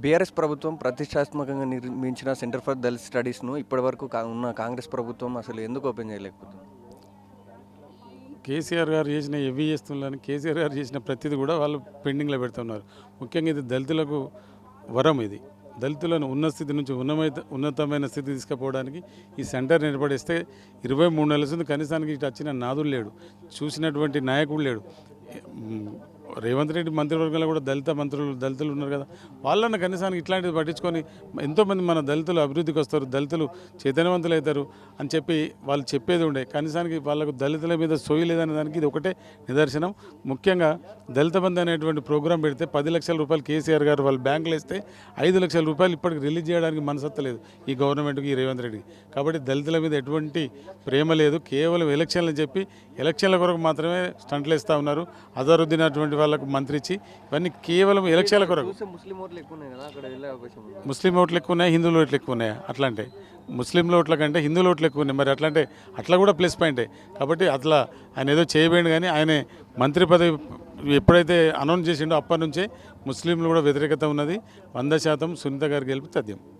BRS ప్రభుత్వం ప్రతిష్టాత్మకంగా నిర్మించిన సెంటర్ ఫర్ దళిత్ స్టడీస్ను ఇప్పటివరకు ఉన్న కాంగ్రెస్ ప్రభుత్వం అసలు ఎందుకు ఓపెన్ చేయలేకపోతుంది? కేసీఆర్ గారు చేసిన ఎవి చేస్తున్నారని కేసీఆర్ గారు చేసిన ప్రతిదీ కూడా వాళ్ళు పెండింగ్లో పెడుతున్నారు. ముఖ్యంగా ఇది దళితులకు వరం ఇది. దళితులను ఉన్న స్థితి నుంచి ఉన్నత ఉన్నతమైన స్థితి తీసుకుపోవడానికి ఈ సెంటర్ ఏర్పడిస్తే ఇరవై మూడు నెలల కనీసానికి ఇటు వచ్చిన నాదులు లేడు. చూసినటువంటి నాయకుడు లేడు. రేవంత్ రెడ్డి మంత్రివర్గంలో కూడా దళిత మంత్రులు దళితులు ఉన్నారు కదా. వాళ్ళన్న కనీసానికి ఇట్లాంటివి పట్టించుకొని ఎంతోమంది మన దళితులు అభివృద్ధికి వస్తారు దళితులు చైతన్యవంతులు అవుతారు అని చెప్పి వాళ్ళు చెప్పేది ఉండే. కనీసానికి వాళ్ళకు దళితుల మీద సోయి లేదనే దానికి ఇది ఒకటే నిదర్శనం. ముఖ్యంగా దళిత బంధు అనేటువంటి ప్రోగ్రాం పెడితే పది లక్షల రూపాయలు కేసీఆర్ గారు వాళ్ళు బ్యాంకులు ఇస్తే ఐదు లక్షల రూపాయలు ఇప్పటికి రిలీజ్ చేయడానికి మనసత్తలేదు ఈ గవర్నమెంట్కి ఈ రేవంత్ రెడ్డికి. కాబట్టి దళితుల మీద ఎటువంటి ప్రేమ లేదు. కేవలం ఎలక్షన్లు చెప్పి ఎలక్షన్ల కొరకు మాత్రమే స్టంట్లు ఇస్తూ ఉన్నారు. అజరుద్దీన్ అటువంటి వాళ్ళకు మంత్రి ఇచ్చి ఇవన్నీ కేవలం ఎలక్షన్ల కొరకు. ముస్లిం ఓట్లు ఎక్కువ ఉన్నాయి కదా అక్కడ వెళ్ళే అవకాశం ఉంది. ముస్లిం ఓట్లు ఎక్కువ ఉన్నాయి హిందువుల ఓట్లు ఎక్కువ ఉన్నాయి అట్లా అంటే ముస్లింల ఓట్ల కంటే హిందువుల ఓట్లు ఎక్కువ ఉన్నాయి మరి అట్లా అంటే అట్లా కూడా ప్లస్ పాయింటే కాబట్టి అట్లా ఆయన ఏదో చేయబోయింది కానీ ఆయన మంత్రి పదవి ఎప్పుడైతే అనౌన్స్ చేసిండో అప్పటి నుంచే ముస్లింలు కూడా వ్యతిరేకత ఉన్నది. వంద శాతం సునీత గారు గెలిపి తథ్యం.